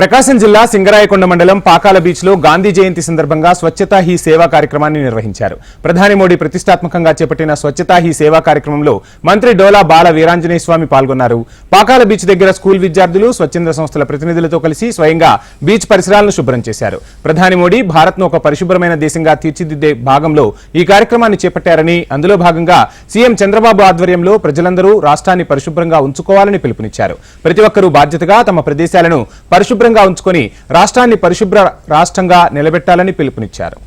ప్రకాశం జిల్లా సింగరాయకొండ మండలం పాకాల బీచ్లో గాంధీ జయంతి సందర్భంగా స్వచ్ఛతా హీ సేవా కార్యక్రమాన్ని నిర్వహించారు. ప్రధాని మోడీ ప్రతిష్టాత్మకంగా చేపట్టిన స్వచ్ఛతా హీ సేవా కార్యక్రమంలో మంత్రి డోలా బాల వీరాంజనేయ స్వామి పాల్గొన్నారు. పాకాల బీచ్ దగ్గర స్కూల్ విద్యార్థులు స్వచ్ఛంద సంస్థల ప్రతినిధులతో కలిసి స్వయంగా బీచ్ పరిసరాలను శుభ్రం చేశారు. ప్రధాని మోడీ భారత్ను ఒక పరిశుభ్రమైన దేశంగా తీర్చిదిద్దే భాగంలో ఈ కార్యక్రమాన్ని చేపట్టారని అందులో భాగంగా సీఎం చంద్రబాబు ఆధ్వర్యంలో ప్రజలందరూ రాష్ట్రాన్ని పరిశుభ్రంగా ఉంచుకోవాలని పిలుపునిచ్చారు. ప్రతి ఒక్కరూ బాధ్యతగా తమ ప్రదేశాలను పరిశుభ్ర పరిశుభ్రంగా ఉంచుకొని రాష్ట్రాన్ని పరిశుభ్ర రాష్ట్రంగా నిలబెట్టాలని పిలుపునిచ్చారు.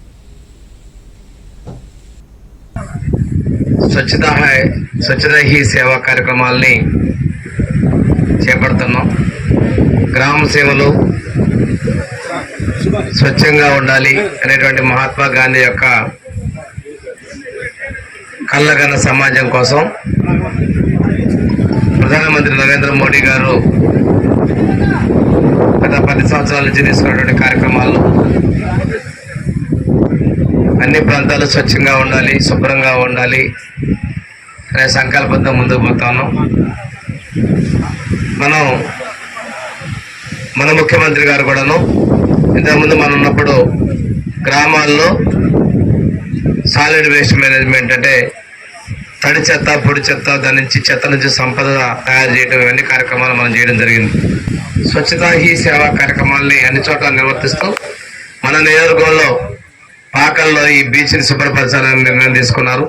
స్వచ్ఛత స్వచ్ఛత హీ సేవా కార్యక్రమాల్ని చేపడుతున్నాం. గ్రామ సేవలు స్వచ్ఛంగా ఉండాలి అనేటువంటి మహాత్మా గాంధీ యొక్క కళ్ళగన్న సమాజం కోసం ప్రధానమంత్రి నరేంద్ర మోడీ గారు పది తీసుకున్నటువంటి కార్యక్రమాలు. అన్ని ప్రాంతాలు స్వచ్ఛంగా ఉండాలి శుభ్రంగా ఉండాలి అనే సంకల్పంతో ముందుకు పోతాను మనం మన ముఖ్యమంత్రి గారు కూడాను ఇంతకుముందు మనం ఉన్నప్పుడు గ్రామాల్లో సాలిడ్ వేస్ట్ మేనేజ్మెంట్ అంటే తడి చెత్త పొడి చెత్త దాని నుంచి చెత్త నుంచి సంపద తయారు చేయడం ఇవన్నీ కార్యక్రమాలు మనం చేయడం జరిగింది. స్వచ్ఛతా హీ సేవా కార్యక్రమాల్ని అన్ని చోట్ల నిర్వర్తిస్తూ మన నియోజకవర్గంలో పాకల్లో ఈ బీచ్ని శుభ్రపరచాలని నిర్ణయం తీసుకున్నారు.